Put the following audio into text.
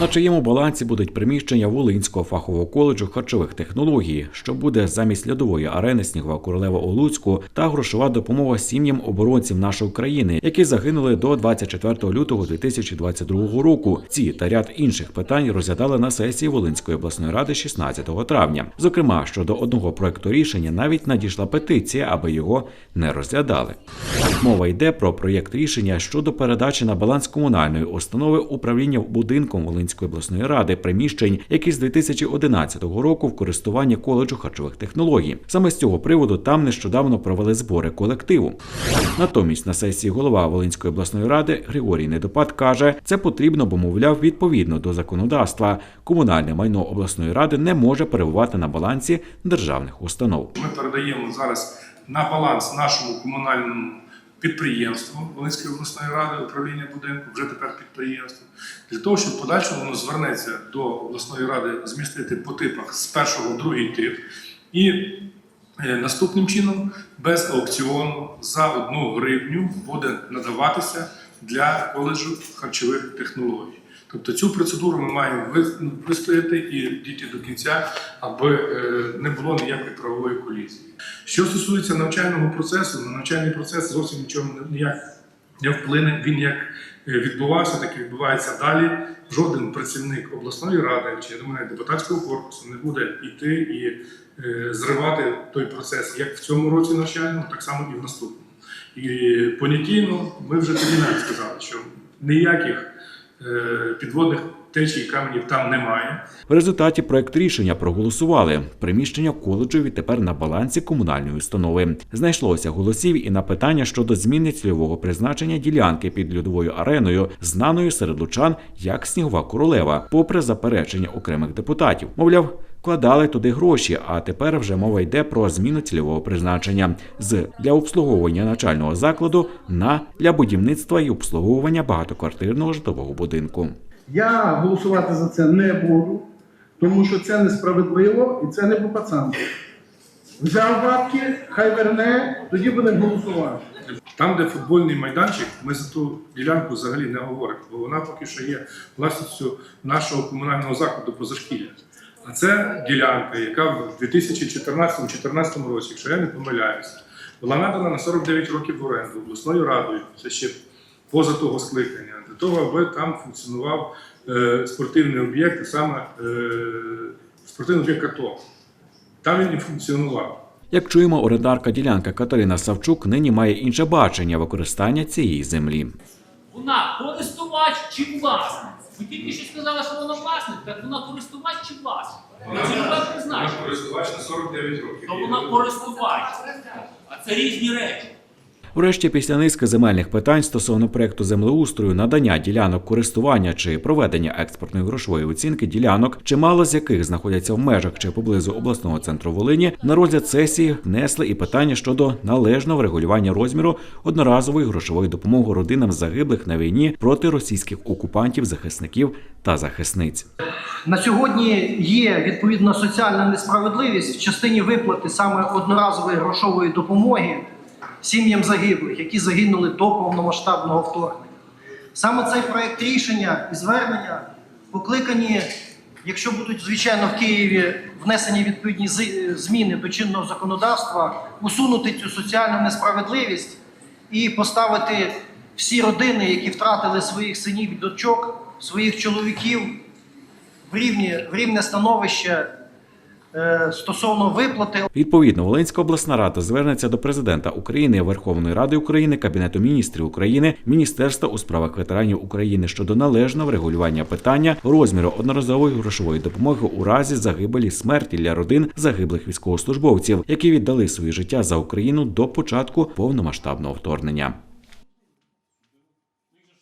На чиєму балансі будуть приміщення Волинського фахового коледжу харчових технологій, що буде замість льодової арени Снігова королева у Луцьку та грошова допомога сім'ям оборонців нашої країни, які загинули до 24 лютого 2022 року. Ці та ряд інших питань розглядали на сесії Волинської обласної ради 16 травня. Зокрема, щодо одного проекту рішення навіть надійшла петиція, аби його не розглядали. Мова йде про проєкт рішення щодо передачі на баланс комунальної установи управління будинком Волинської обласної ради приміщень, які з 2011 року в користуванні коледжу харчових технологій. Саме з цього приводу там нещодавно провели збори колективу. Натомість на сесії голова Волинської обласної ради Григорій Недопад каже, це потрібно, бо мовляв, відповідно до законодавства, комунальне майно обласної ради не може перебувати на балансі державних установ. Ми передаємо зараз на баланс нашому комунальному підприємству Волинської обласної ради управління будинку, вже тепер підприємство, для того, щоб в подальшому воно звернеться до обласної ради змістити по типах з першого другий тип. І е, наступним чином без аукціону за одну гривню буде надаватися для коледжу харчових технологій. Тобто цю процедуру ми маємо вистояти і дійти до кінця, аби е, не було ніякої правової колізії. Що стосується навчального процесу, на навчальний процес зовсім нічого ніяк не вплине. Він як е, відбувався, так і відбувається далі. Жоден працівник обласної ради чи я думаю, депутатського корпусу не буде йти і е, зривати той процес як в цьому році навчальному, так само і в наступному. І понятійно ми вже тоді навіть сказали, що ніяких підводних течій каменів там немає. В результаті проект рішення проголосували. Приміщення коледжу відтепер на балансі комунальної установи. Знайшлося голосів і на питання щодо зміни цільового призначення ділянки під льодовою ареною, знаною серед лучан як Снігова королева, попри заперечення окремих депутатів. Мовляв. Вкладали туди гроші, а тепер вже мова йде про зміну цільового призначення з для обслуговування навчального закладу на для будівництва і обслуговування багатоквартирного житлового будинку. Я голосувати за це не буду, тому що це несправедливо і це не по пацанству. Взяв бабки, хай верне, тоді будемо голосувати. Там, де футбольний майданчик, ми за ту ділянку взагалі не говоримо, бо вона поки що є власністю нашого комунального закладу позашкілля. А це ділянка, яка в 2014-2014 році, якщо я не помиляюся, була надана на 49 років в оренду обласною радою. Це ще поза того скликання, для того, аби там функціонував е, спортивний об'єкт, саме е, спортивний об'єкт АТО. Там він і функціонував. Як чуємо, орендарка ділянка Катерина Савчук нині має інше бачення використання цієї землі. Вона користувач чи власник? Ви тільки що сказали, що вона власник, так вона користувач чи власник? Вона цільове вона користувач на 49 років. То вона користувач. А це різні речі. Врешті, після низки земельних питань стосовно проекту землеустрою, надання ділянок користування чи проведення експортної грошової оцінки ділянок, чимало з яких знаходяться в межах чи поблизу обласного центру Волині, на розгляд сесії внесли і питання щодо належного врегулювання розміру одноразової грошової допомоги родинам загиблих на війні проти російських окупантів, захисників та захисниць. На сьогодні є відповідна соціальна несправедливість в частині виплати саме одноразової грошової допомоги сім'ям загиблих, які загинули до повномасштабного вторгнення. Саме цей проект рішення і звернення покликані, якщо будуть звичайно в Києві внесені відповідні зміни до чинного законодавства, усунути цю соціальну несправедливість і поставити всі родини, які втратили своїх синів і дочок, своїх чоловіків в рівні в рівне становище стосовно виплати Відповідно, Волинська обласна рада звернеться до президента України, Верховної Ради України, Кабінету міністрів України, Міністерства у справах ветеранів України щодо належного врегулювання питання розміру одноразової грошової допомоги у разі загибелі смерті для родин загиблих військовослужбовців, які віддали своє життя за Україну до початку повномасштабного вторгнення.